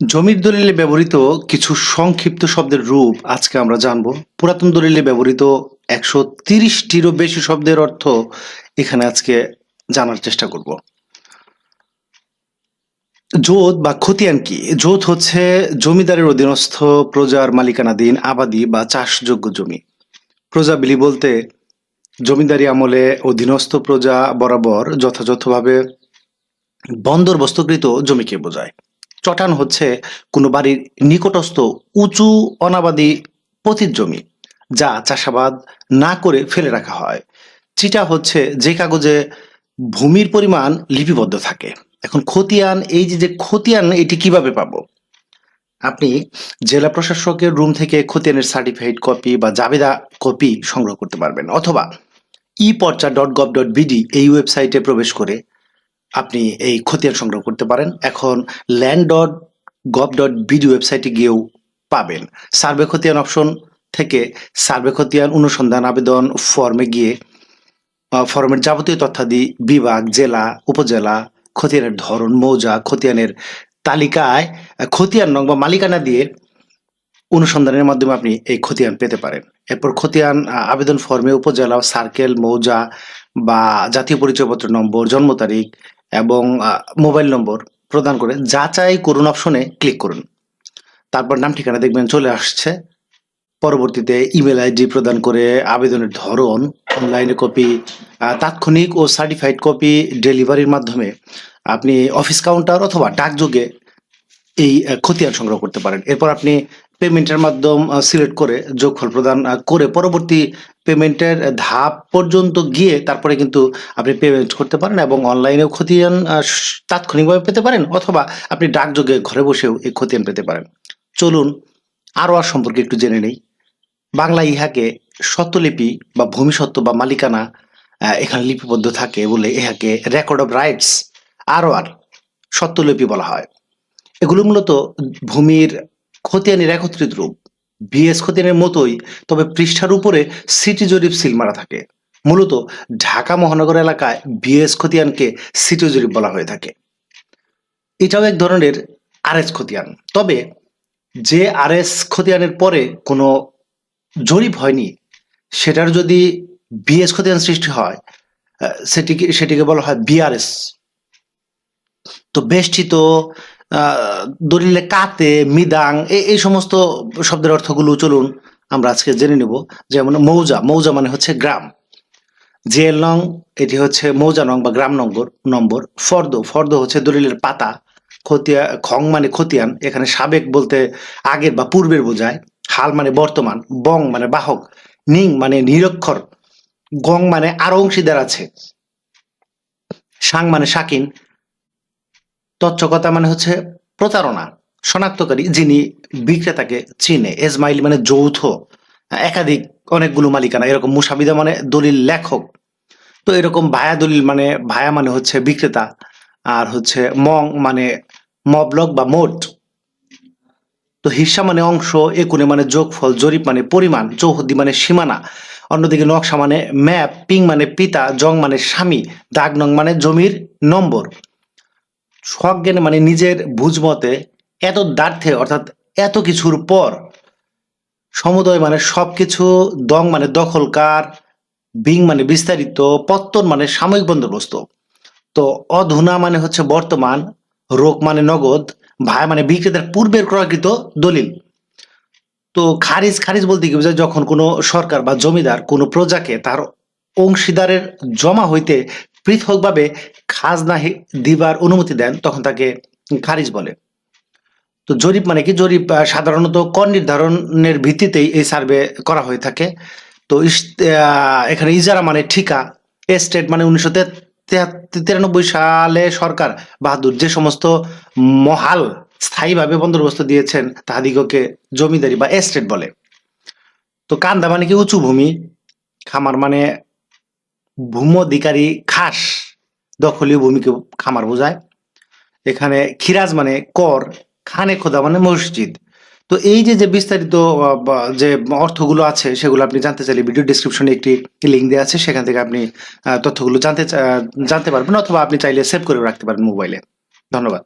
জমির দলিলে ব্যবহৃত কিছু সংক্ষিপ্ত শব্দের রূপ আজকে আমরা জানব। পুরাতন দলিলে ব্যবহৃত একশো তিরিশটিরও বেশি শব্দের অর্থ এখানে আজকে জানার চেষ্টা করব। জোত বা খতিয়ান কি? জোত হচ্ছে জমিদারের অধীনস্থ প্রজার মালিকানাধীন আবাদি বা চাষযোগ্য জমি। প্রজাবিলি বলতে জমিদারি আমলে অধীনস্থ প্রজা বরাবর যথাযথভাবে বন্দোবস্তকৃত জমিকে বোঝায়। চটান হচ্ছে কোনো বাড়ির নিকটস্থ উঁচু অনাবাদী পতির জমি, যা চাষাবাদ না করে ফেলে রাখা হয়। চিটা হচ্ছে যে কাগজে ভূমির পরিমাণ লিপিবদ্ধ থাকে। এখন খতিয়ান, এই যে যে খতিয়ান, এটি কীভাবে পাবো? আপনি জেলা প্রশাসকের রুম থেকে খতিয়ানের সার্টিফাইড কপি বা জাবেদা কপি সংগ্রহ করতে পারবেন, অথবা e Porcha dot gov dot BD এই ওয়েবসাইটে প্রবেশ করে আপনি এই খতিয়ান সংগ্রহ করতে পারেন। এখন land dot gov dot BD ওয়েবসাইটে গিয়েও পাবেন। সার্ভে খতিয়ান অপশন থেকে সার্ভে খতিয়ান অনুসন্ধান আবেদন ফর্মে গিয়ে ফর্মের যাবতীয় তথ্যাদি বিভাগ, জেলা, উপজেলা, খতিয়ানের ধরন, মৌজা, খতিয়ানের তালিকায় খতিয়ান নং বা মালিকানা দিয়ে অনুসন্ধানের মাধ্যমে আপনি এই খতিয়ান পেতে পারেন। এরপর খতিয়ান আবেদন ফর্মে উপজেলা সার্কেল মৌজা বা জাতীয় পরিচয়পত্র নম্বর, জন্ম তারিখ এবং মোবাইল নম্বর প্রদান করে যাচাই করুন অপশনে ক্লিক করুন। তারপর নাম, ঠিকানা দেখবেন চলে আসছে। পরবর্তীতে ইমেল আইডি প্রদান করে আবেদনের ধরন, অনলাইনে কপি তাৎক্ষণিক ও সার্টিফাইড কপি ডেলিভারির মাধ্যমে আপনি অফিস কাউন্টার অথবা ডাকযোগে এই খতিয়ান সংগ্রহ করতে পারেন। এরপর আপনি পেমেন্টের মাধ্যম সিলেক্ট করে যোগফল প্রদান করে পরবর্তী পেমেন্টের ধাপ পর্যন্ত গিয়ে তারপরে কিন্তু আপনি পেমেন্ট করতে পারেন এবং অনলাইনেও স- তাৎক্ষণিকভাবে পেতে পারেন অথবা আপনি ডাকযোগে ঘরে বসেও এই খতিয়ান পেতে পারেন। চলুন আরও আর সম্পর্কে একটু জেনে নেই। বাংলা ইহাকে সত্যলিপি বা ভূমিসত্ত্ব বা মালিকানা এখানে লিপিবদ্ধ থাকে বলে ইহাকে রেকর্ড অফ রাইটস আরও আর সত্যলিপি বলা হয়। এগুলো মূলত ভূমির খতিয়ানের একত্রিত রূপ। বিএস খতিয়ানের মতোই, তবে পৃষ্ঠার উপরে সিটি জরিপ সিল মারা থাকে। মূলত ঢাকা মহানগর এলাকায় বিএস খতিয়ানকে সিটি জরিপ বলা হয়ে থাকে। এটাও এক ধরনের আরএস খতিয়ান। তবে যে আরএস খতিয়ানের পরে কোনো জরিপ হয়নি, সেটার যদি বিএস খতিয়ান সৃষ্টি হয় সেটিকে সেটিকে বলা হয় বিআরএস। তো বেষ্টিত দলিলে কাতে, মিদাং এই সমস্ত শব্দের অর্থগুলো চলুন আমরা আজকে জেনে নেব। যেমন মৌজা মৌজা মানে হচ্ছে গ্রাম। জেল নং, এটি হচ্ছে মৌজা নং বা গ্রাম নম্বর নম্বর। ফর্দ ফর্দ হচ্ছে দলিলের পাতা, খতিয়া, খং মানে খতিয়ান, এখানে সাবেক বলতে আগের বা পূর্বের বোঝায়। হাল মানে বর্তমান, বং মানে বাহক, নিং মানে নিরক্ষর, গং মানে আরও অংশীদার আছে, সাং মানে শাকিন তচ্চকতা মানে হচ্ছে প্রতারণা। শনাক্তকারী যিনি বিক্রেতাকে চিনে এজমাইল মানে যৌথ, একাধিক অনেকগুলো মালিকানা, এরকম মুসাবিদা মানে দলিল লেখক। তো এরকম ভায়া দলিল মানে ভায়া মানে হচ্ছে বিক্রেতা, আর হচ্ছে মং মানে মবলক বা মোট। তো হিসা মানে অংশ, একুনে মানে যোগফল, জরিপ মানে পরিমাণ, চৌহদ্দি মানে সীমানা, অন্যদিকে নকশা মানে ম্যাপ, পিং মানে পিতা, জং মানে স্বামী, দাগ নং মানে জমির নম্বর। সজ্ঞানে মানে নিজের বুঝমতে এত দার্থে অর্থাৎ এত কিছুর পর সমুদয় মানে সবকিছু দং মানে দখলকার, বিং মানে বিস্তারিত, পত্তন মানে সাময়িক বন্দোবস্ত। তো অধুনা মানে হচ্ছে বর্তমান রোগ মানে নগদ, ভাই মানে বিক্রেতার পূর্বের ক্রয়কৃত দলিল। তো খারিজ খারিজ বলতে কি বোঝায়? যখন কোনো সরকার বা জমিদার কোনো প্রজাকে তার অংশীদারের জমা হইতে পৃথকভাবে খাজনা দিবার অনুমতি দেন, তখন তাকে খারিজ বলে। তো জরিপ মানে কি? জরিপ সাধারণত কর নির্ধারণের ভিত্তিতেই এই সার্ভে করা হয়ে থাকে। তো এখানে ইজারা মানে ঠিকা। এস্টেট মানে উনিশশো তিরানব্বই সালে সরকার বাহাদুর যে সমস্ত মহাল স্থায়ীভাবে বন্দোবস্ত দিয়েছেন, তাহাদিগকে জমিদারি বা এস্টেট বলে। তো কান্দা মানে কি? উঁচু ভূমি। খামার মানে ভূমধিকারী খাস দখলীয় ভূমিকে খামার বোঝায়। এখানে খিরাজ মানে কর, খানে খোদা মানে মসজিদ। তো এই যে যে বিস্তারিত যে অর্থগুলো আছে, সেগুলো আপনি জানতে চাইলে ভিডিও ডিসক্রিপশনে একটি লিঙ্ক দেওয়া আছে, সেখান থেকে আপনি তথ্যগুলো জানতে জানতে পারবেন অথবা আপনি চাইলে সেভ করে রাখতে পারেন মোবাইলে। ধন্যবাদ।